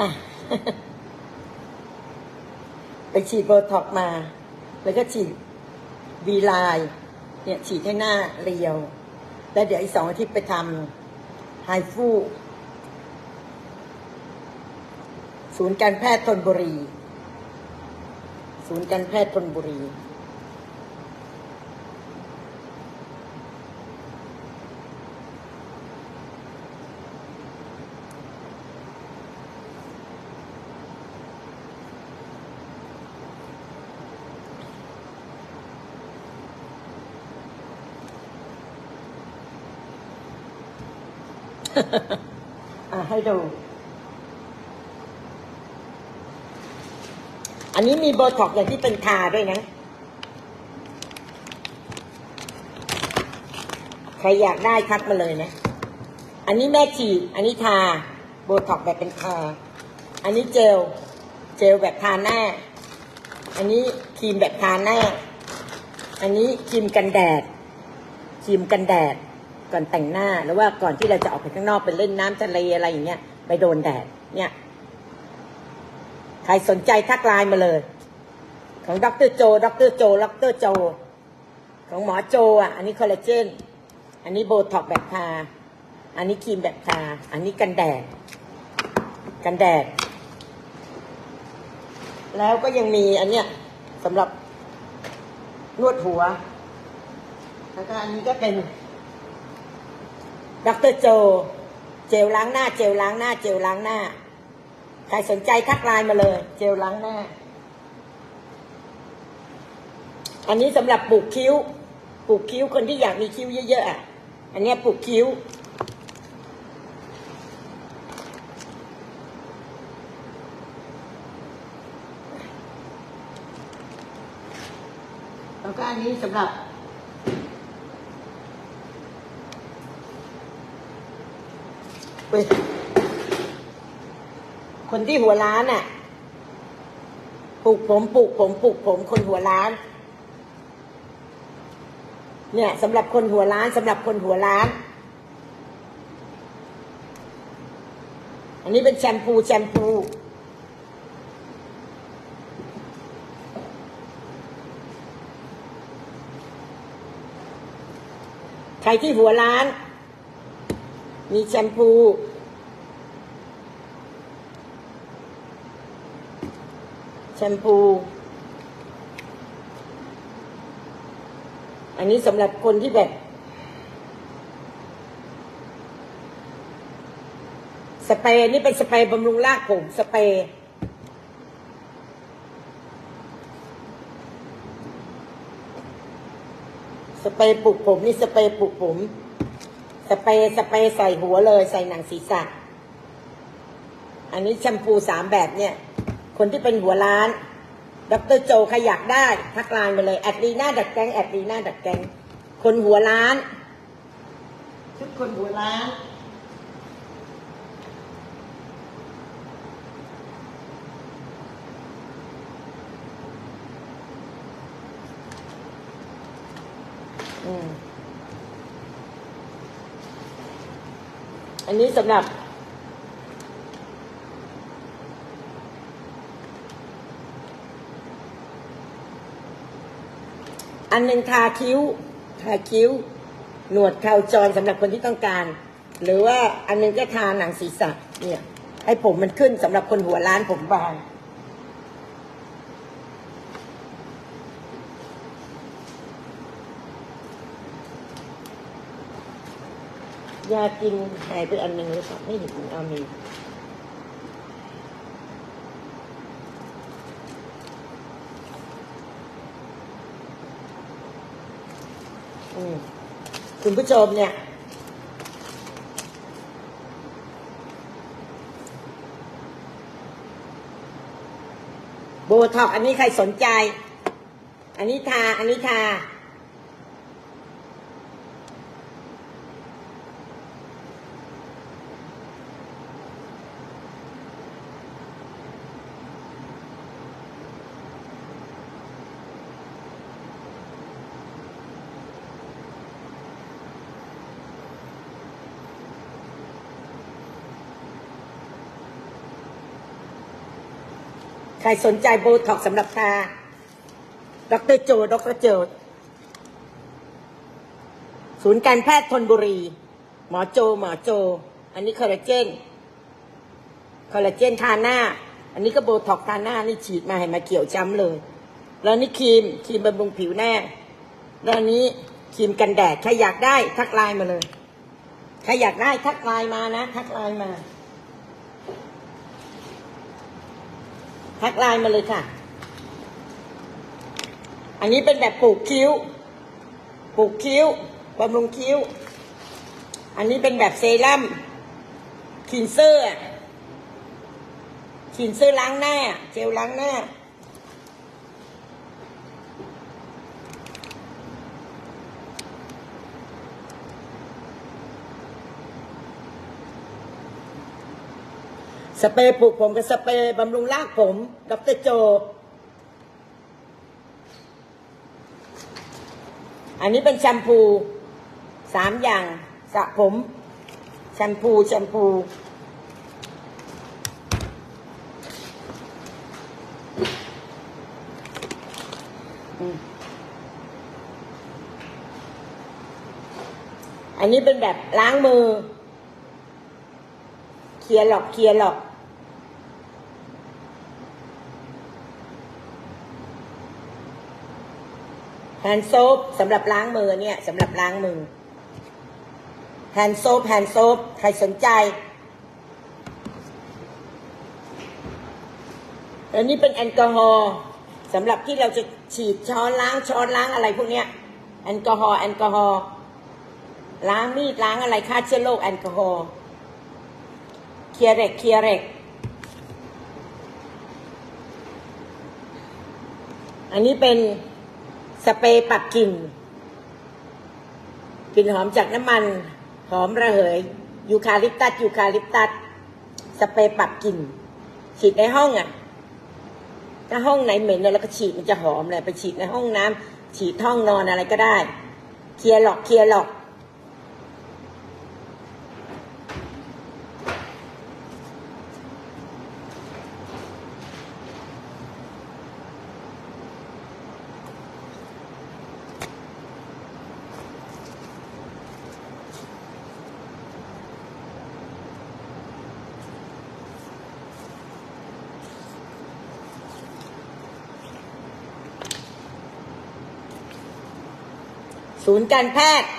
อะไปฉีดโบท็อกมา แล้วก็ฉีดวีไลน์เนี่ยฉีดให้หน้าเรียว แล้วเดี๋ยวอีกสองอาทิตย์ไปทำไฮฟูศูนย์การแพทย์ธนบุรี ศูนย์การแพทย์ธนบุรี อะให้ดู อันนี้มีโบท็อกซ์อย่างที่เป็นทาด้วยนะ ใครอยากได้ทักมาเลยนะ อันนี้แม่ฉีด อันนี้ทา โบท็อกซ์แบบเป็นทา อันนี้เจล เจลแบบทาหน้า อันนี้ครีมแบบทาหน้า อันนี้ครีมกันแดดครีมกันแดด ก่อนแต่งหน้า หรือว่าก่อนที่เราจะออกไปข้างนอกไปเล่นน้ำทะเลอะไรอย่างเงี้ย ไปโดนแดด เนี่ย ใครสนใจทักไลน์มาเลย ของดรโจดรโจดรโจ ของหมอโจอะ อันนี้คอลลาเจน อันนี้โบท็อกแบบทา อันนี้ครีมแบบทา อันนี้กันแดด กันแดด แล้วก็ยังมีอันเนี้ยสำหรับนวดหัว แล้วก็อันนี้ก็เป็น ดรโจ เจลล้างหน้า เจลล้างหน้า เจลล้างหน้า ใครสนใจทักไลน์มาเลย เจลล้างหน้า อันนี้สำหรับปลูกคิ้ว ปลูกคิ้วคนที่อยากมีคิ้วเยอะๆอะ อันนี้ปลูกคิ้ว แล้วก็อันนี้สำหรับ เว้ยคนที่หัวล้านอะปลูกผมปลูกผมปลูกผมคนหัวล้าน เนี่ยสำหรับคนหัวล้านสำหรับคนหัวล้าน อันนี้เป็นแชมพูแชมพูใครที่หัวล้าน มีแชมพู แชมพู อันนี้สำหรับคนที่แบบ สเปรย์นี่เป็นสเปรย์บำรุงรากผมสเปรย์สเปรย์ปลูกผมนี่สเปรย์ปลูกผม เปรย์สเปรย์ใส่หัวเลย ใส่หนังศีรษะ อันนี้แชมพูสามแบบเนี่ย คนที่เป็นหัวล้านดรโจใครอยากได้ทักไลน์มาเลยแอดลีน่าดัดแกงแอดลีน่าดัดแกงคนหัวล้านทุกคนหัวล้านอืม อันนี้สำหรับ อันหนึ่งทาคิ้ว ทาคิ้ว หนวดเคราจรสำหรับคนที่ต้องการ หรือว่าอันหนึงก็ทาหนังศีรษะเนี่ย ให้ผมมันขึ้นสำหรับคนหัวล้านผมบาง ยากินหายไปอันหนึ่งหรือเปล่าไม่เห็นเอามีคุณผู้ชมเนี่ย โบท็อกอันนี้ใครสนใจ อันนี้ทา อันนี้ทา ใครสนใจโบท็อกสำหรับตาดรโจดรโจศูนย์การแพทย์ธนบุรี หมอโจ หมอโจ อันนี้คอลลาเจน คอลลาเจนทาหน้า อันนี้ก็โบท็อกทาหน้า นี่ฉีดมาให้มาเขียวช้ำเลย แล้วนี่ครีม ครีมบำรุงผิวหน้า แล้วนี้ครีมกันแดด ใครอยากได้ทักไลน์มาเลย ใครอยากได้ทักไลน์มานะ ทักไลน์มา ทักไลน์มาเลยค่ะ อันนี้เป็นแบบปลูกคิ้ว ปลูกคิ้วบำรุงคิ้ว อันนี้เป็นแบบเซรั่มคินเซอร์คินเซอร์ล้างหน้า เจลล้างหน้า สเปรย์ปลูกผมกับสเปรย์บำรุงรากผมดรโจ อันนี้เป็นแชมพูสามอย่างสระผม แชมพูแชมพูอันนี้เป็นแบบล้างมือ เคลียร์หรอกเคลียร์หรอก แฮนด์โซปสำหรับล้างมือเนี่ยสำหรับล้างมือแฮนด์โซปแฮนด์โซปใครสนใจอันนี้เป็นแอลกอฮอล์สำหรับที่เราจะฉีดช้อนล้างช้อนล้างอะไรพวกเนี้ยแอลกอฮอล์แอลกอฮอล์ล้างมีดล้างอะไรฆ่าเชื้อโรคแอลกอฮอล์เคียร์เร็กเคียร์เร็กอันนี้เป็น สเปรย์ปรับกลิ่นกลิ่นหอมจากน้ำมัน หอมระเหย ยูคาลิปตัส ยูคาลิปตัส สเปรย์ปรับกลิ่นฉีดในห้องอะ ถ้าห้องไหนเหม็นเนี่ยเราก็ฉีดมันจะหอมเลยไปฉีดในห้องน้ำฉีดห้องนอนอะไรก็ได้ เคลียร์หลอกเคลียร์หลอก ศูนย์การแพทย์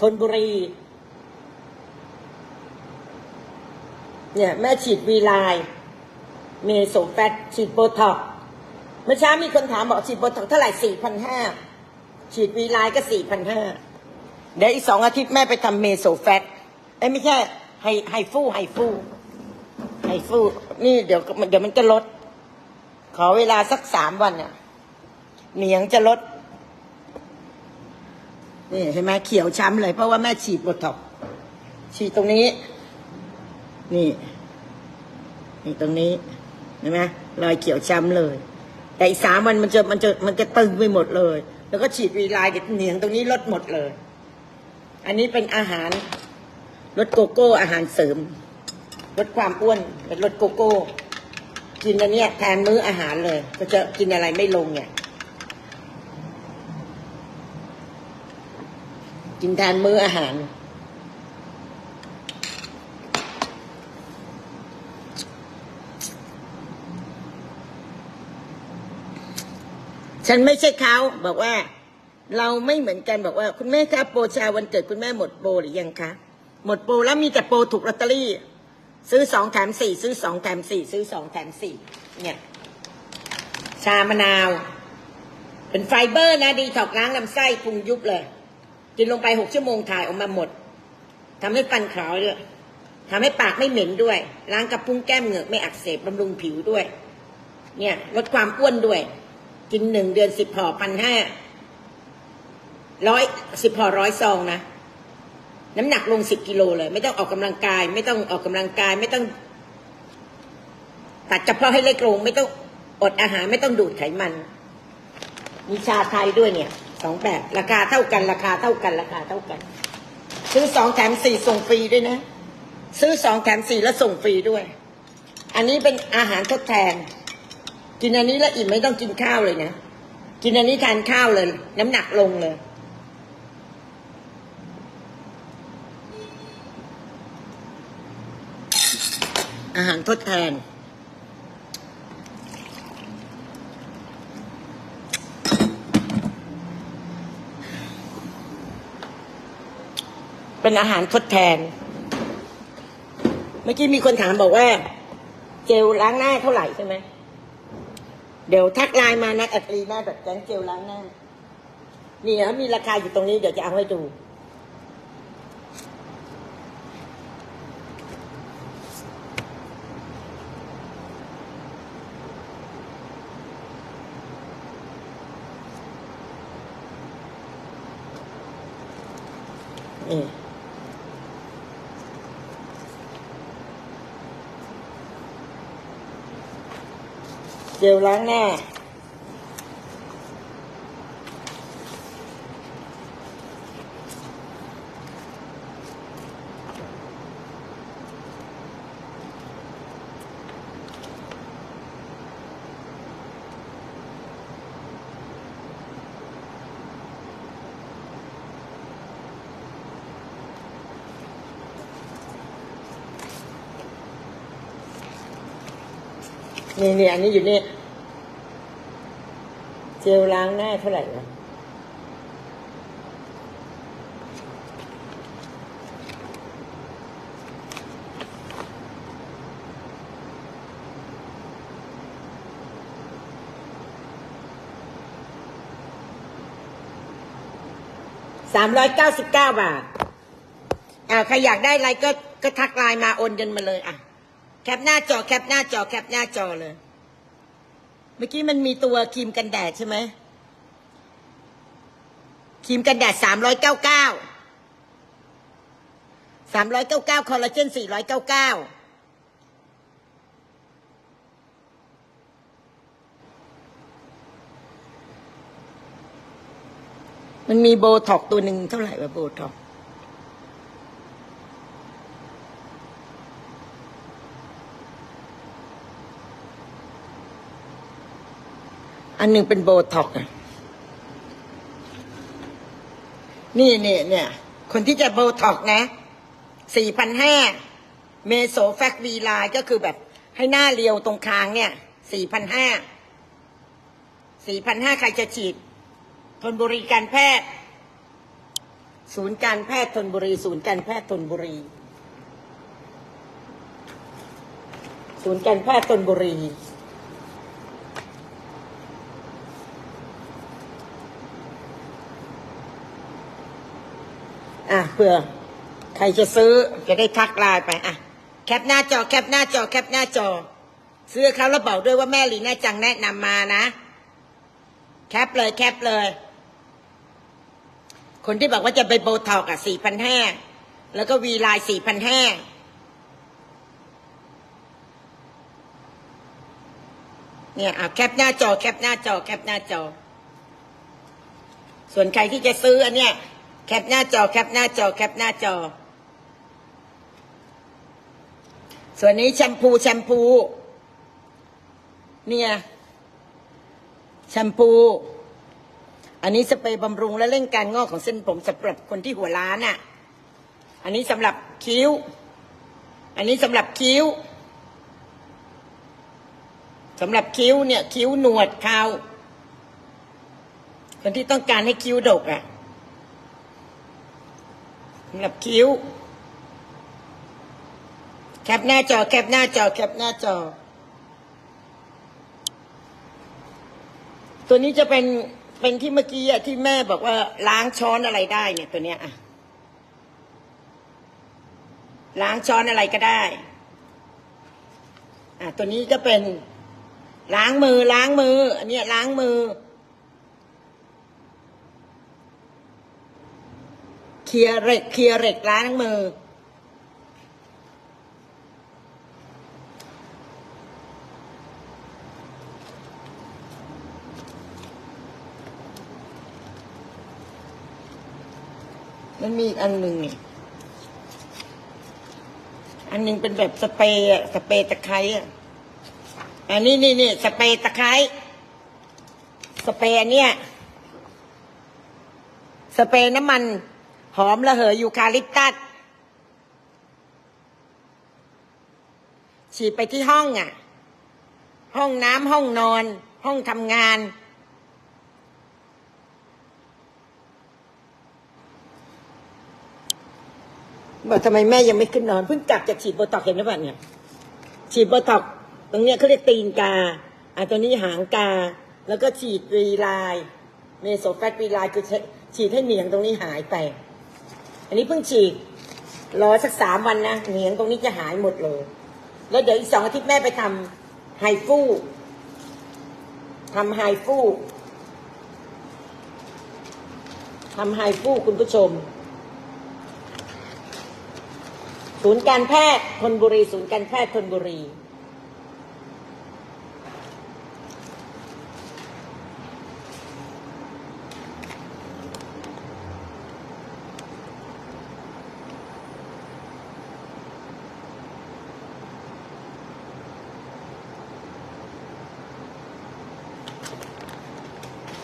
ธนบุรี เนี่ย แม่ฉีดวีไลน์เมโซแฟตฉีดโบท็อกเมื่อเช้ามีคนถามบอกฉีดโบท็อกเท่าไหร่สี่พันห้าฉีดวีไลน์ก็สี่พันห้าเดี๋ยวอีกสองอาทิตย์แม่ไปทำเมโซแฟตเอ้ไม่ใช่ไฮไฮฟูไฮฟูไฮฟูนี่เดี๋ยวเดี๋ยวมันจะลด ขอเวลาสักสามวันเนี่ยเหนียงจะลด นี่เห็นไหมเขียวช้ำเลย เพราะว่าแม่ฉีดบท็อกฉีดตรงนี้ นี่ นี่ตรงนี้เห็นไหมรอยเขียวช้ำเลย แต่อีกสามวันมันจะมันจะมันจะตึงไปหมดเลย แล้วก็ฉีดวีไลน์เดี๋ยเหนียงตรงนี้ลดหมดเลย อันนี้เป็นอาหารลดโกโก้อาหารเสริมลดความอ้วนเป็นลดโกโก้ กินอันนี้แทนมื้ออาหารเลย ก็จะกินอะไรไม่ลงเนี่ย กินแทนมื้ออาหาร ฉันไม่ใช่เขาบอกว่า เราไม่เหมือนกันบอกว่า คุณแม่คะโปรชาวันเกิดคุณแม่หมดโปรหรือยังคะหมดโปรแล้วมีแต่โปรถูกลอตเตอรี่ ซื้อสองแถมสี่ซื้อสองแถมสี่ซื้อสองแถมสี่เนี่ย ชามะนาว เป็นไฟเบอร์นะ ดีถอกล้างลำไส้พุงยุบเลย กินลงไปหกชั่วโมงถ่ายออกมาหมดทำให้ฟันขาวด้วยทำให้ปากไม่เหม็นด้วย ล้างกระพุ้งแก้มเหงือกไม่อักเสบบำรุงผิวด้วย เนี่ยลดความอ้วนด้วย กินหนึ่งเดือนสิบห่อพันห้าร้อยสิบห่อร้อยซองนะน้ำหนักลงสิบกิโลเลย ไม่ต้องออกกำลังกาย ไม่ต้องออกกำลังกาย ไม่ต้อง ตัดกระเพาะให้เล็กลง ไม่ต้องอดอาหาร ไม่ต้องดูดไขมัน มีชาไทยด้วยเนี่ย สองแบบราคาเท่ากันราคาเท่ากันราคาเท่ากัน ซื้อสองแถมสี่ส่งฟรีด้วยนะ ซื้อสองแถมสี่แล้วส่งฟรีด้วย อันนี้เป็นอาหารทดแทน กินอันนี้แล้วอิ่มไม่ต้องกินข้าวเลยนะ กินอันนี้ทานข้าวเลย น้ำหนักลงเลยอาหารทดแทน เป็นอาหารทดแทน เมื่อกี้มีคนถามบอกว่า เจลล้างหน้าเท่าไหร่ใช่ไหมเดี๋ยวทักไลน์มานัดอัตรีหน้าแบบแกงเจลล้างหน้านี่นะมีราคาอยู่ตรงนี้เดี๋ยวจะเอาให้ดู นี่ เจลล้างหน้า นี่นี่อันนี้อยู่นี่ เจลล้างหน้าเท่าไหร่วะสามร้อยเก้าสิบเก้าบาทอ่าใครอยากได้อะไรก็ก็ทักไลน์มาโอนเงินมาเลยอะ แคปหน้าจอแคปหน้าจอแคปหน้าจอเลย เมื่อกี้มันมีตัวครีมกันแดดใช่ไหมครีมกันแดดสามร้อยเก้าเก้าสามร้อยเก้าเก้าคอลลาเจนสี่ร้อยเก้าเก้ามันมีโบท็อกตัวหนึ่งเท่าไหร่วะโบท็อก อันหนึ่งเป็นโบท็อกนี่เนี่ยเนี่ย คนที่จะโบท็อกนะสี่พันห้าเมโซแฟกวีไลน์ก็คือแบบให้หน้าเรียวตรงคางเนี่ยสี่พันห้าสี่พันห้าใครจะฉีดทนบุรีการแพทย์ ศูนย์การแพทย์ทนบุรี ศูนย์การแพทย์ทนบุรี ศูนย์การแพทย์ทนบุรี อะเผื่อใครจะซื้อจะได้ทักไลน์ไปอะแคปหน้าจอแคปหน้าจอแคปหน้าจอ ซื้อเขาแล้วบอกด้วยว่าแม่ลีน่าจังแนะนำมานะ แคปเลยแคปเลย คนที่บอกว่าจะไปโบท็อกอะสี่พันห้าแล้วก็วีไลน์สี่พันห้าเนี่ยอะแคปหน้าจอแคปหน้าจอแคปหน้าจอ ส่วนใครที่จะซื้ออันเนี้ย แคปหน้าจอ แคปหน้าจอ แคปหน้าจอ ส่วนนี้แชมพูแชมพู เนี่ย แชมพู อันนี้สเปรย์บำรุงและเร่งการงอกของเส้นผมสำหรับคนที่หัวล้านอะ อันนี้สำหรับคิ้ว อันนี้สำหรับคิ้วสำหรับคิ้วเนี่ย คิ้วหนวดเคราคนที่ต้องการให้คิ้วดกอะำหรับคิ้ว แคปหน้าจอ แคปหน้าจอ แคปหน้าจอ ตัวนี้จะเป็นเป็นที่เมื่อกี้อะที่แม่บอกว่าล้างช้อนอะไรได้เนี่ยตัวเนี้ยอะล้างช้อนอะไรก็ได้อะตัวนี้ก็เป็นล้างมือล้างมืออันเนี้ยล้างมือ เค ลียร์เหล็กเคลียร์เหล็กล้างมือ มันมีอีกอันหนึ่งนี่อันหนึ่งเป็นแบบสเปรย์สเปรย์ตะไคร้อันนี้นี่นี่สเปรย์ตะไคร้สเปรย์เนี้ยสเปรย์น้ำมัน หอมระเหยยูคาลิปตัสฉีดไปที่ห้องอะ ห้องน้ำห้องนอน ห้องทำงาน บอกทำไมแม่ยังไม่ขึ้นนอน เพิ่งกลับจากฉีดโบท็อกเห็นหรือเปล่าเนี่ย ฉีดโบท็อกตรงเนี้ยเขาเรียกตีนกาอะตัวนี้หางกา แล้วก็ฉีดรีไลน์เมโซแฟตรีไลน์คือฉีดให้เหนียงตรงนี้หายไป อันนี้เพิ่งฉีดรอสักสามวันนะเหนียงตรงนี้จะหายหมดเลย แล้วเดี๋ยวอีกสองอาทิตย์แม่ไปทำไฮฟูทำไฮฟูทำไฮฟูคุณผู้ชม ศูนย์การแพทย์ธนบุรี ศูนย์การแพทย์ธนบุรี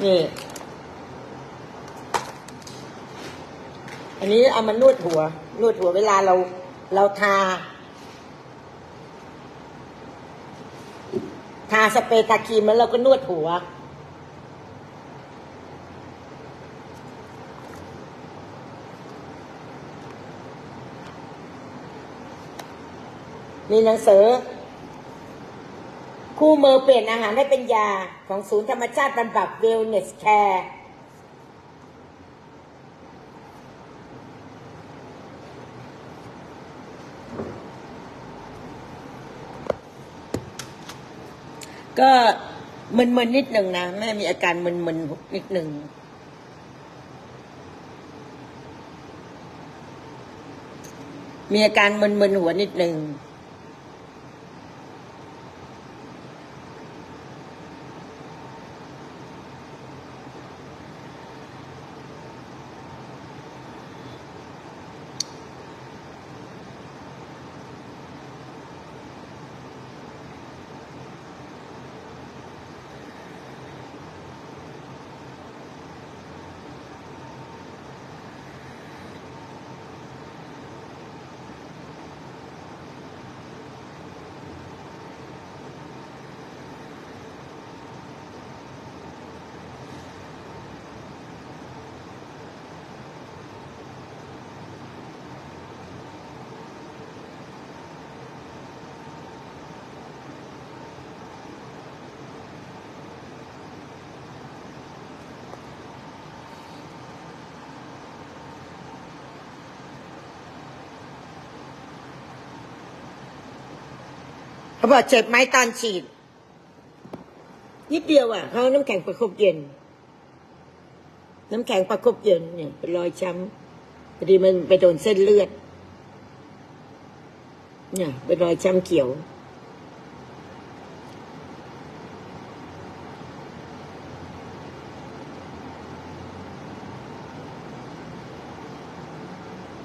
นี่ อันนี้เอามานวดหัว นวดหัวเวลาเรา เราทา ทาสเปรย์ทาครีมแล้วเราก็นวดหัว มีหนังสือ คู่มือเปลี่ยนอาหารให้เป็นยาของศูนย์ธรรมชาติบำบัดเวลเนสแคร์ก็มึนๆนิดหนึ่งนะ แม่มีอาการมึนๆนิดหนึ่งมีอาการมึนๆหัวนิดหนึ่ง เขาบอกเจ็บไหมตอนฉีด นิดเดียวอะเขาเอาน้ำแข็งประคบเย็น น้ำแข็งประคบเย็นเนี่ยเป็นรอยช้ำพอดีมันไปโดนเส้นเลือด เนี่ยเป็นรอยช้ำเขียว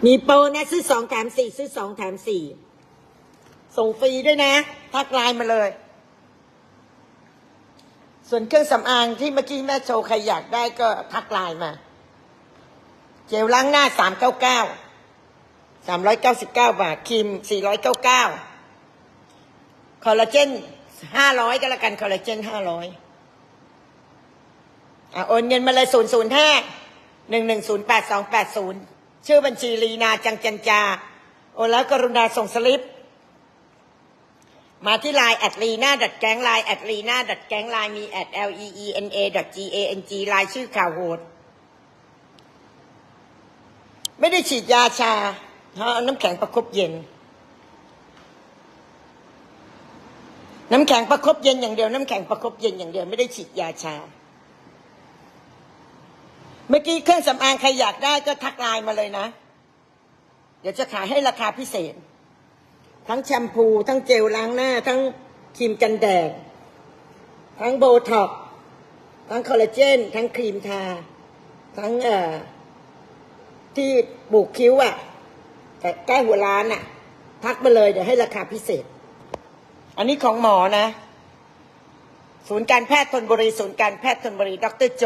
มีโปรนะซื้อสองแถมสี่ซื้อสองแถมสี่ ส่งฟรีด้วยนะ ทักไลน์มาเลย ส่วนเครื่องสำอางที่เมื่อกี้แม่โชว์ใครอยากได้ก็ทักไลน์มา เจลล้างหน้าสามเก้าเก้าสามร้อยเก้าสิบเก้าบาทครีมสี่ร้อยเก้าเก้าคอลลาเจนห้าร้อยก็แล้วกันคอลลาเจนห้าร้อยอะโอนเงินมาเลยศูนย์ศูนย์ห้าหนึ่งหนึ่งศูนย์แปดสองแปดศูนย์ชื่อบัญชีลีนาจังจันจา โอนแล้วกรุณาส่งสลิป มาที่ไลน์แอดลีน่าดัดแก๊งไลน์แอดลีน่าดัดแก๊งไลน์มีแอด l e e n a g a n g ไลน์ชื่อข่าวโหด ไม่ได้ฉีดยาชาเอาน้ำแข็งประครบเย็น น้ำแข็งประครบเย็นอย่างเดียว น้ำแข็งประครบเย็นอย่างเดียวไม่ได้ฉีดยาชา เมื่อกี้เครื่องสำอางใครอยากได้ก็ทักไลน์มาเลยนะ เดี๋ยวจะขายให้ราคาพิเศษ ทั้งแชมพู ทั้งเจลล้างหน้า ทั้งครีมกันแดด ทั้งโบท็อกทั้งคอลลาเจน ทั้งครีมทา ทั้งเอ่อที่บุกคิ้วอะ่ะ แต่ใกล้หัวร้านอะ่ะ ทักมาเลยเดี๋ยวให้ราคาพิเศษ อันนี้ของหมอนะ ศูนย์การแพทย์ธนบุรี ศูนย์การแพทย์ธนบุรี ดรโจ